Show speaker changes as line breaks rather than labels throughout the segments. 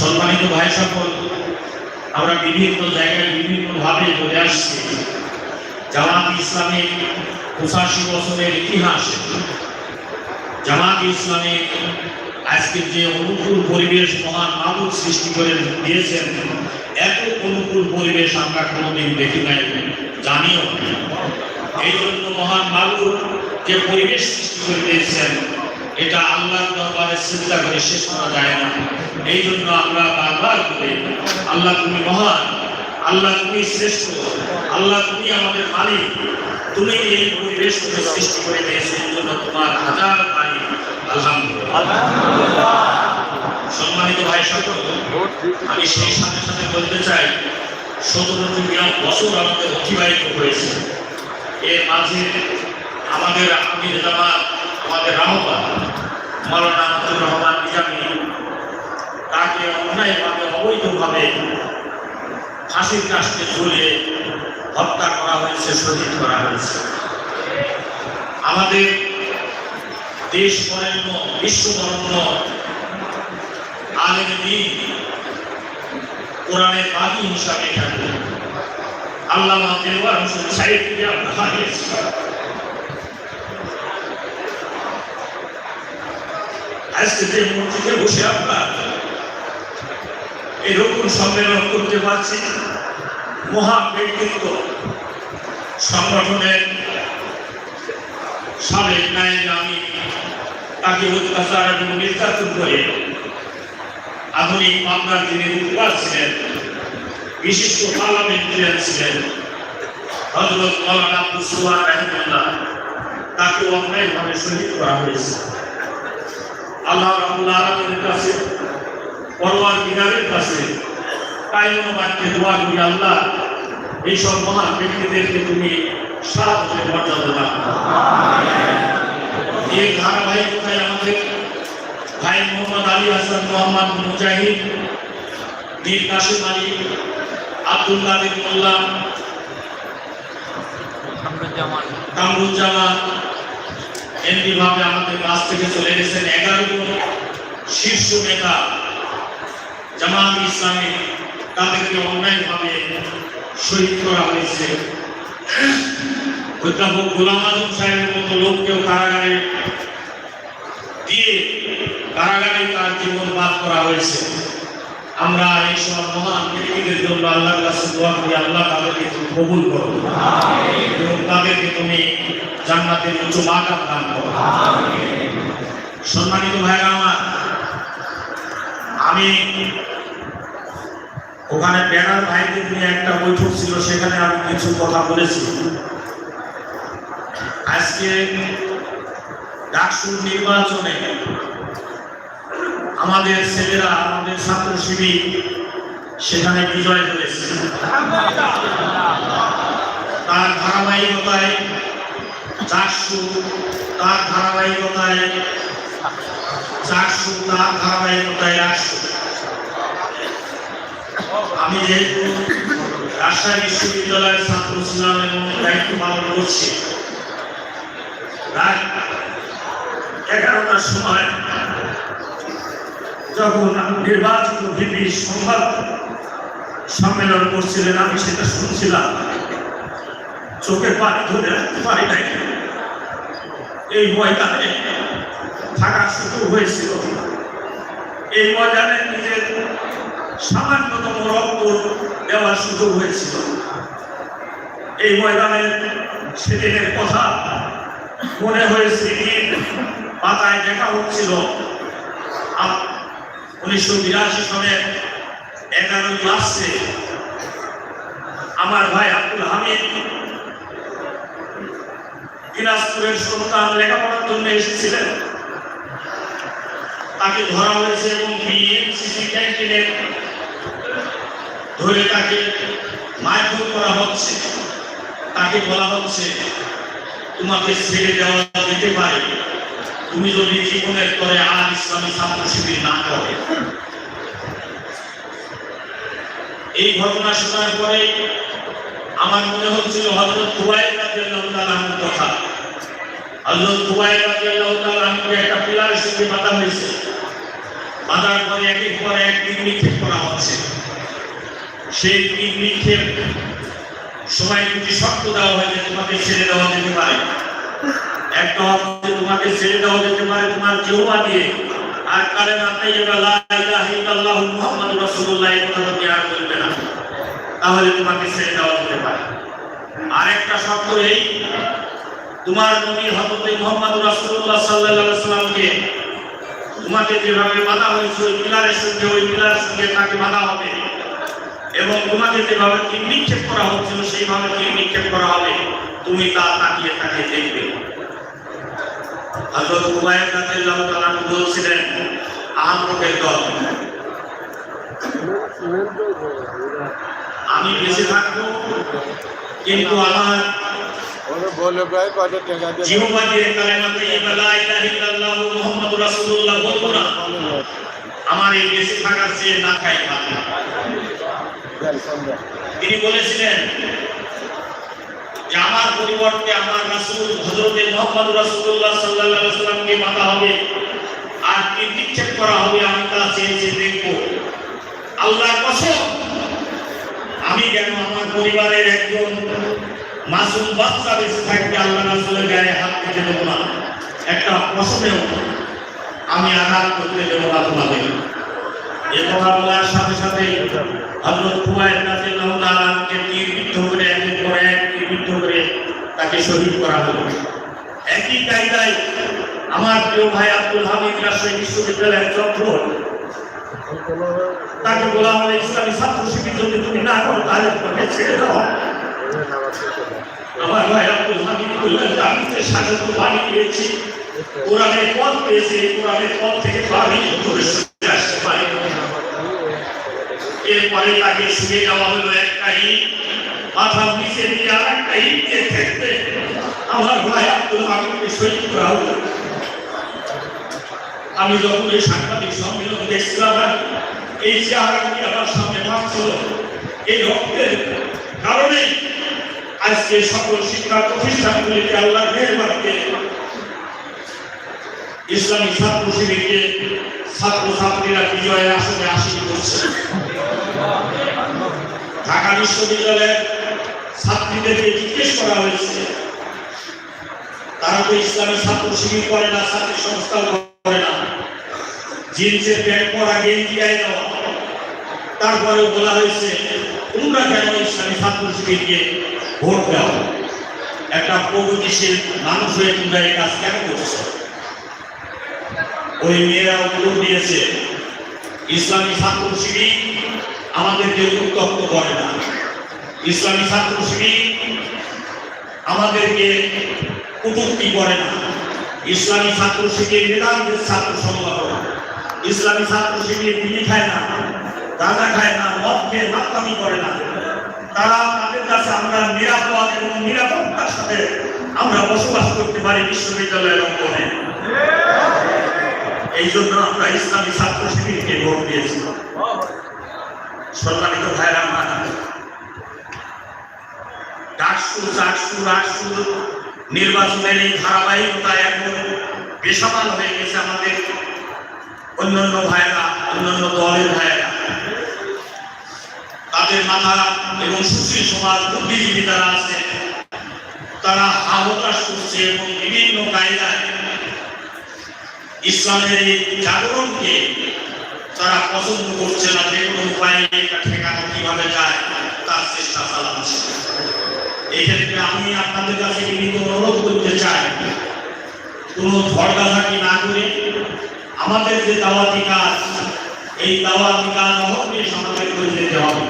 সম্মানিত ভাই সকল, আমরা বিভিন্ন জায়গায় বিভিন্ন ভাবে চলে আসছি। জামাত ইসলামের পঁচাশি বছরের ইতিহাস। জামাত ইসলামে আজকের যে অনুকূল পরিবেশ মহান মাবুদ সৃষ্টি করে দিয়েছেন, এত অনুকূল পরিবেশ আমরা কোনোদিন দেখি নাই, জানিও এই জন্য মহান মাবুদ যে পরিবেশ সৃষ্টি করে দিয়েছেন এটা আল্লাহর দরবারে চিন্তা করে শেষ করা যায় না। এই জন্য আমরা বারবার করে আল্লাহ তুমি মহান, আল্লাহ তুমি শ্রেষ্ঠ, আল্লাহ তুমি আমাদের মালিক। তুমি এই পরিবেশ সৃষ্টি করে দিয়েছ, এই জন্য তোমার হাজার পানি আলহামদুলিল্লাহ। সম্মানিত ভাই সকল, আমি সেই সাথে সাথে বলতে চাই, সতেরোটি বছর আমাদের অতিবাহিত হয়েছে। এর মাঝে আমাদের আমির আমাদের রাহবা মৌলানা আব্দুর রহমান নিজামী। তাকে অন্যায়ভাবে, অবৈধভাবে ফাঁসির কাজকে ঝুলিয়ে হত্যা করা হয়েছে, শহীদ করা হয়েছে। আমাদের দেশ বরেণ্য বিশ্ববরণ্য আলেম দিন কোরআনের বাদী হিসাবে থাকে আল্লাহ দেওয়ার হোসেন সাহেবকে আমরা হারিয়েছি। আজকে যে মসজিদে বসে আমরা এরকম সম্মেলন করতে পারছি মহা ব্যক্তিত্ব সংগঠনের সাবেক নায়ক আমি, তাকে অত্যাচার এবং নির্যাতন করে আধুনিক মামলার যিনি রূপকার ছিলেন, বিশিষ্ট পার্লামেন্টারিয়ান ছিলেন হজরত মৌলানা আব্দুল রাহিমুল্লাহ তাকে অন্যায়ভাবে শহীদ করা হয়েছে। আল্লাহ আলামিনের কাছে পরওয়ার বিহারের কাছে কায়মন বাক্যে দোয়া করি, আল্লাহ, এই সব মহান ব্যক্তিদেরকে তুমি বছর মর্যাদা দান। এই ধারাবাহিকতায় আমাদের ভাই মোহাম্মদ আলী হাসান মোহাম্মদ মুজাহিদ মীর কাসিম আলী, আব্দুল কাদের মোল্লা,
কামরুজ্জামান
এমনি ভাবে আমাদের কাছ থেকে চলে গেছেন এগারো জন শীর্ষ নেতা জামাত ইসলামী, তাদেরকে অন্যায়ভাবে শহীদ করা হয়েছে। অধ্যাপক গোলাম আজম সাহেবের মতো লোককেও কারাগারে দিয়ে কারাগারে তার জীবন বাদ করা হয়েছে। আমরা এইসব মহান ব্যক্তিদের জন্য আল্লাহর কাছে দোয়া করি, আল্লাহ তাদেরকে তুমি কবুল করো। এবং তাদেরকে তুমি জান্নাতের উচ্চ মাকাম দান করো। সম্মানিত ভাইরা আমার, আমি ওখানে ব্যানার ভাইদের নিয়ে একটা বৈঠক ছিল, সেখানে আমি কিছু কথা বলেছি। আজকে ডাকসুর নির্বাচনে আমাদের ছেলেরা, আমাদের ছাত্র শিবির সেখানে বিজয় হয়েছে। তার ধারাবাহিকতায় চারশো তার ধারাবাহিকতায় চারশো তার ধারাবাহিকতায় একশো আমি যেহেতু রাজশাহী বিশ্ববিদ্যালয়ের ছাত্র ছিলাম এবং দায়িত্ব পালন করছি এগারোটার সময় যখন নির্বাচিত ভিপি সংবাদ সম্মেলন করছিলেন, আমি সেটা শুনছিলাম। চোখে পানি ধরে রাখতে পারি নাই। এই ময়দানে থাকার সুযোগ হয়েছিল। এই ময়দানে নিজের সামান্যতম রক্ত দেওয়ার সুযোগ হয়েছিল। এই ময়দানে সেদিনের কথা মনে হয়েছে পাতায় দেখা হচ্ছিল। উনিশশো বিরাশি সনের এগারোই মার্চে আমার ভাই আব্দুল হামিদ দিনাজপুরের সন্তান লেখাপড়ার জন্য এসেছিলেন। তাকে ধরা হয়েছে এবং বিএমসিসি ক্যান্টিনে ধরে তাকে মারধর করা হচ্ছে। তাকে বলা হচ্ছে, তোমাকে ছেড়ে দেওয়া যেতে পারে। তুমি যদি জীবনের পরে আল ইসলামী ছাত্র শিবির না করে। এই ঘটনা শোনার পরে আমার মনে হচ্ছিল হজরত খুবাই রাজিয়াল্লাহু কথা হজরত খুবাই রাজিয়াল্লাহু তাআলাকে একটা পিলারের সঙ্গে বাঁধা হয়েছে। বাঁধার পরে একের পর এক তীর নিক্ষেপ করা হচ্ছে। সেই যে তোমাকে ছেড়ে দেওয়া যেতে পারে। একটা তোমাকে ছেড়ে দেওয়া যেতে পারে তোমার জৌবা দিয়ে। আর কালে মাথায় যাবে লা ইলাহা ইল্লাল্লাহু না। তাহলে তোমাকে ছেড়ে দেওয়া যেতে পারে। আরেকটা শর্ত এই তোমার নবী হযরত মুহাম্মদ রাসূলুল্লাহ সাল্লাল্লাহু আলাইহি সাল্লামকে তোমাকে যেভাবে বাধা হয়েছে, ওই পিলারের সঙ্গে ওই পিলারের সঙ্গে তাকে বাধা হবে। এবং তোমাকে যেভাবে তীর নিক্ষেপ করা হচ্ছিল, সেইভাবে তীর নিক্ষেপ করা হবে, তুমি তা তাকিয়ে তাকিয়ে দেখবে। হযরত উমাইয়া রাদিয়াল্লাহু তাআলা বলছিলেন আহমদের দল, আমি বেঁচে থাকব, কিন্তু আমার
বলে ভাই কত টাকা দিয়ে
জিহ্বা দিয়ে কালেমা তাইয়্যিবা লা ইলাহা ইল্লাল্লাহু মুহাম্মাদুর রাসূলুল্লাহ, বলব না। আমার এই বেঁচে থাকার চেয়ে না খাই ভালো তিনি বলেছিলেন যে আমার পরিবর্তে আমার রাসূল হযরতে মুহাম্মদ রাসূলুল্লাহ সাল্লাল্লাহু আলাইহি সাল্লামকে মাতা হবে আর কি নিক্ষেপ করা হবে আমি তা চেয়ে চেয়ে দেখব। আল্লাহর কসম, আমি কেন আমার পরিবারের একজন মাসুম বাচ্চা বেঁচে থাকবে আল্লাহ রাসূলের গায়ে হাত দিতে দেবো না। একটা প্রশ্নেও আমি আঘাত করতে দেবো না তোমাদের। এ কথা বলার সাথে সাথে হযরত খুবাইব রাদিয়াল্লাহু তাআলাকে তীর বিদ্ধ করে পর এক তীর বিদ্ধ করে তাকে শহীদ করা হলো একই কায়দায় আমার প্রিয় ভাই আব্দুল হামিদ রাজশাহী বিশ্ববিদ্যালয়ের চক্র তাকে বলা হলো ইসলামী ছাত্র শিবির যদি তুমি না করো, তাহলে তোমাকে ছেড়ে দাও। আমার ভাই আব্দুল হামিদ বললেন যে তো স্বাগত বাণী পেয়েছি। কোরআনের পথ পেয়েছি, কোরআনের পথ থেকে সরে আসতে পারি। এরপরে তাকে শুয়ে যাওয়া হলো একটা মাথার নিচে দিয়ে আর একটা দিয়ে আমার ভাই আব্দুল হামিদকে শহীদ করা হলো। আমি যখন এই সাংবাদিক সম্মেলন দেখছিলাম, এই চেহারাটি আমার সামনে ভাবছিল এই রক্তের কারণে আজকে সকল শিক্ষা প্রতিষ্ঠানগুলিকে আল্লাহ মেহরবানিতে ইসলামী ছাত্র শিবিরকে ছাত্র ছাত্রীরা বিজয়ের আসনে আসীন করছে। ঢাকা বিশ্ববিদ্যালয়ের ছাত্রীদেরকে জিজ্ঞেস করা হয়েছে, তারা তো ইসলামী ছাত্র শিবির করে না, ছাত্রী সংস্থা করে না। জিন্সের প্যান্ট পরা গেঞ্জি দেওয়া তারপরেও বলা হয়েছে, তোমরা কেন ইসলামী ছাত্র শিবিরকে ভোট দাও। একটা প্রগতিশীল মানুষ হয়ে তোমরা এই কাজ কেন করছ? ওই মেয়েরা উত্তর দিয়েছে, ইসলামী ছাত্র আমাদেরকে উত্তপ্ত করে না। ইসলামী ছাত্র শিবির আমাদেরকে কটূক্তি করে না। ইসলামী ছাত্র শিবির মেধাবীদের ছাত্র সংগঠন ইসলামী ছাত্র শিবির বিড়ি খায় না গাঁজা খায় না, মদ খেয়ে মাতলামি করে না। তারা তাদের কাছে আমরা নিরাপদ এবং নিরাপত্তার সাথে আমরা বসবাস করতে পারি বিশ্ববিদ্যালয়ের অঙ্গনে। এই জন্য আমরা ইসলামী ছাত্র শিবিরকে ভোট দিয়েছি। সম্মানিত ভাইরা ডাকসু, চাকসু, রাকসু নির্বাচনের এই ধারাবাহিকতা এখন বেসামাল হয়ে গেছে আমাদের অন্যান্য ভাইরা অন্যান্য দলের ভাইরা তাদের মাথা এবং সুশীল সমাজ বুদ্ধিজীবী যারা আছে। তারা আহতাশ করছে এবং বিভিন্ন কায়দায় ইসলামের এই জাগরণকে তারা পছন্দ করছে না, যে কোনো উপায়ে এটা ঠেকানো কীভাবে যায়, তার চেষ্টা চালাচ্ছে। এই ক্ষেত্রে আমি আপনাদের কাছে বিভিন্ন অনুরোধ করতে চাই, কোনো ঝড়গাঝাটি না করে আমাদের যে দাওয়াতি কাজ, এই দাওয়াতি কাজ অবশ্যই সমাজে করে যেতে হবে।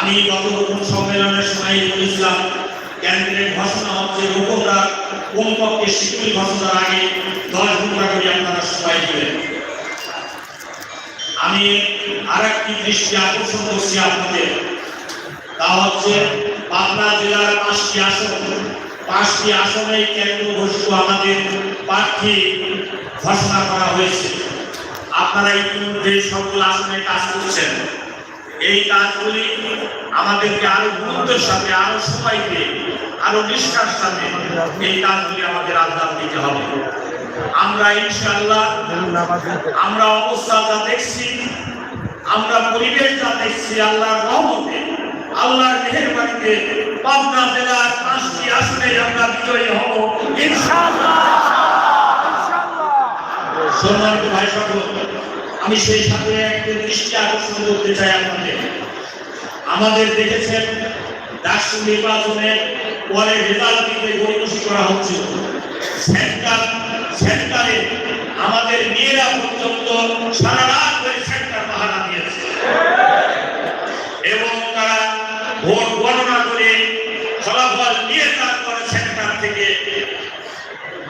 আমি গত সম্মেলনের সময় বলেছিলাম কেন্দ্রের ঘোষণা হচ্ছে রকমরা কমপক্ষে শিশুর ঘোষণার আগে দশ ঘণ্টা করে আপনারা সবাই দিলেন আমি আর একটি দৃষ্টি আকর্ষণ করছি আপনাদের। তা হচ্ছে পাবনা জেলার পাঁচটি আসন। পাঁচটি আসনে কেন্দ্র ঘোষিত আমাদের প্রার্থী ঘোষণা করা হয়েছে। আপনারা ইতিমধ্যে সকল আসনে কাজ করছেন। এই কাজগুলি আমাদেরকে আরও গুরুত্বের সাথে আরও সময়কে আরও নিষ্ঠার সাথে এই কাজগুলি আমাদের আদান দিতে হবে। আমরা ইনশাআল্লাহ আমরা অবস্থা যা দেখছি আমরা পরিবেশ যা দেখছি আল্লাহর রহমতে আল্লাহর মেহেরবানিতে পাবনা জেলার পাঁচটি আসনে আমরা বিজয়ী হব ইনশাআল্লাহ। সম্মানিত ভাই সকল আমি সেই সাথে একটি দৃষ্টি আকর্ষণ করতে চাই আপনাদের। আমাদের দেখেছেন রাষ্ট্র নির্বাচনের পরে রেজাল্ট দিতে গরিবসী করা হচ্ছিল। সেন্টার, সেন্টারে আমাদের মেয়েরা পর্যন্ত সারা রাত ধরে সেন্টার পাহারা দিয়েছে। এবং তারা ভোট গণনা করে ফলাফল নিয়ে তারপরে সেন্টার থেকে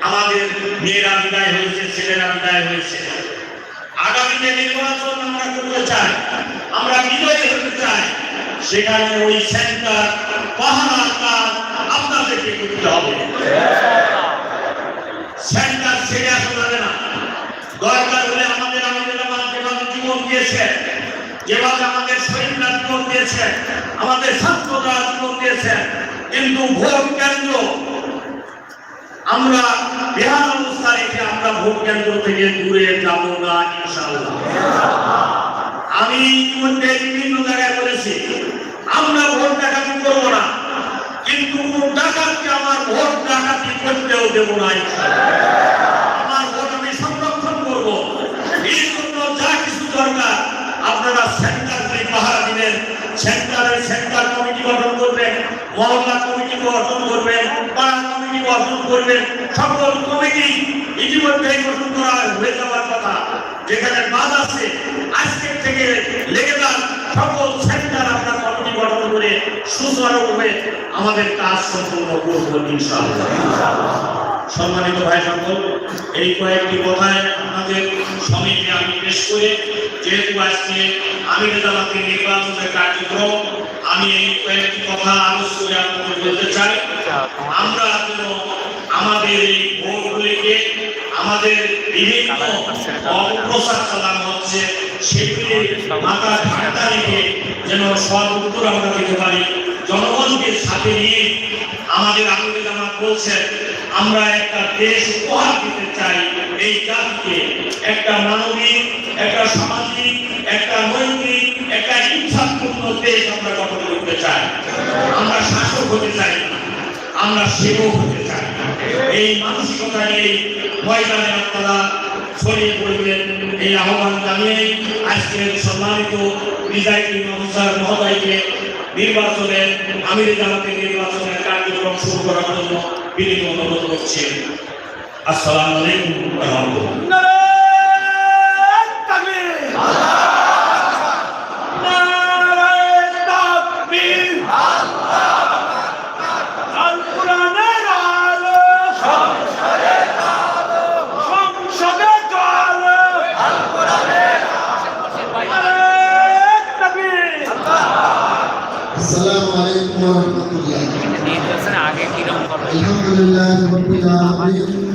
আমাদের মেয়েরা বিদায় হয়েছে, ছেলেরা বিদায় হয়েছে। আগামীতে নির্বাচন আমরা করতে চাই, আমরা বিজয়ী হতে চাই, সেখানে ওই সেন্টার পাহারা কাজ আপনাদেরকে করতে হবে। সেন্টার ছেড়ে আসা যাবে না। দরকার হলে আমাদের আমাদের যেভাবে জীবন দিয়েছে, যেভাবে আমাদের শহীদরা জীবন দিয়েছে, আমাদের ছাত্ররা জীবন দিয়েছে, কিন্তু ভোট কেন্দ্র আমরা বেহাল অবস্থা রেখে আমরা ভোট কেন্দ্র থেকে দূরে যাব না, ইনশাআল্লাহ। আমি ইতিমধ্যে বিভিন্ন জায়গায় বলেছি, আমরা ভোট ডাকাতি করব না, কিন্তু কোন ডাকাতকে আমার ভোট ডাকাতি করতেও দেবো না আমার ভোট আমি সংরক্ষণ করব। এই জন্য যা কিছু দরকার, আপনারা সেন্টার করে পাহারা দিবেন সেন্টারের সেন্টার কমিটি গঠন করবেন, মহল্লা কমিটি গঠন করবেন গঠন করবেন সকল কমিটি ইতিমধ্যে গঠন করা হয়ে যাওয়ার কথা। যেখানে বাদ আছে, আজকের থেকে লেগে যান সকল সেন্টার আপনার কমিটি গঠন করে সুচারুরূপে আমাদের কাজ সম্পূর্ণ করব সম্মানিত ভাই সকল এই কয়েকটি কথায় আপনাদের সমিতি আমি পেশ করে, যেহেতু আজকে আমির জামাতে নির্বাচনের কার্যক্রম আমি এই কয়েকটি কথা অবশ্যই আপনাদের বলতে চাই। আমরা যেন আমাদের এই ভোটগুলিকে আমাদের বিভিন্ন অপপ্রচার চালানো হচ্ছে সেগুলি মাথা ঠান্ডা রেখে যেন সব উত্তর আমরা দিতে পারি। জনগণকে সাথে নিয়ে আমাদের আমির জামাত বলছেন আমরা একটা দেশ উপহার দিতে চাই এই জাতিকে। একটা মানবিক, একটা সামাজিক, একটা নৈতিক একটা ইচ্ছাপূর্ণ দেশ আমরা গঠন করতে চাই। আমরা শাসক হতে চাই আমরা সেবক হতে চাই এই মানসিকতা নিয়ে ময়দানে আপনারা ছড়িয়ে পড়বেন। এই আহ্বান জানিয়ে আজকের সম্মানিত বিদায়ী নমস্কার মহোদয়কে নির্বাচনের আমির জামাতের নির্বাচনের কার্যক্রম শুরু করার জন্য বিনীত অনুরোধ করছি। আসসালামু আলাইকুম রাহমাতুল্লাহ।
لله رب العالمين